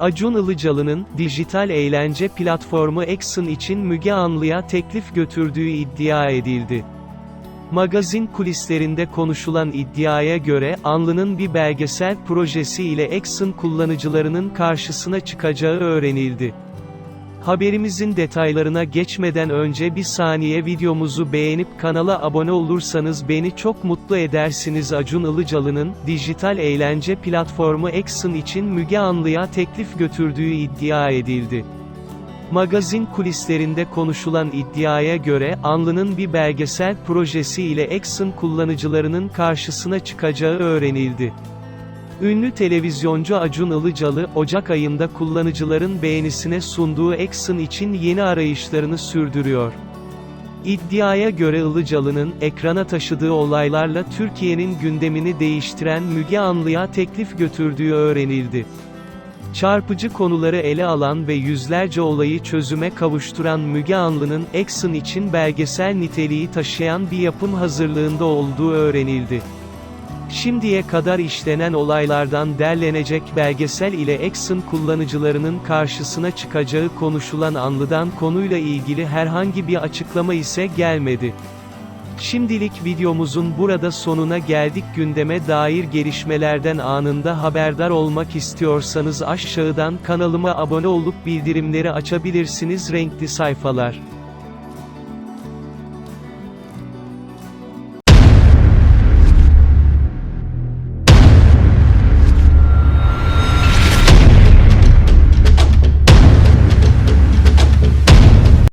Acun Ilıcalı'nın, dijital eğlence platformu Exxon için Müge Anlı'ya teklif götürdüğü iddia edildi. Magazin kulislerinde konuşulan iddiaya göre, Anlı'nın bir belgesel projesi ile Exxon kullanıcılarının karşısına çıkacağı öğrenildi. Haberimizin detaylarına geçmeden önce bir saniye videomuzu beğenip kanala abone olursanız beni çok mutlu edersiniz Acun Ilıcalı'nın, dijital eğlence platformu Exxon için Müge Anlı'ya teklif götürdüğü iddia edildi. Magazin kulislerinde konuşulan iddiaya göre, Anlı'nın bir belgesel projesi ile Exxon kullanıcılarının karşısına çıkacağı öğrenildi. Ünlü televizyoncu Acun Ilıcalı, Ocak ayında kullanıcıların beğenisine sunduğu Exxon için yeni arayışlarını sürdürüyor. İddiaya göre Ilıcalı'nın, ekrana taşıdığı olaylarla Türkiye'nin gündemini değiştiren Müge Anlı'ya teklif götürdüğü öğrenildi. Çarpıcı konuları ele alan ve yüzlerce olayı çözüme kavuşturan Müge Anlı'nın, Exxon için belgesel niteliği taşıyan bir yapım hazırlığında olduğu öğrenildi. Şimdiye kadar işlenen olaylardan derlenecek belgesel ile Exxon kullanıcılarının karşısına çıkacağı konuşulan Anlı'dan konuyla ilgili herhangi bir açıklama ise gelmedi. Şimdilik videomuzun burada sonuna geldik gündeme dair gelişmelerden anında haberdar olmak istiyorsanız aşağıdan kanalıma abone olup bildirimleri açabilirsiniz renkli sayfalar.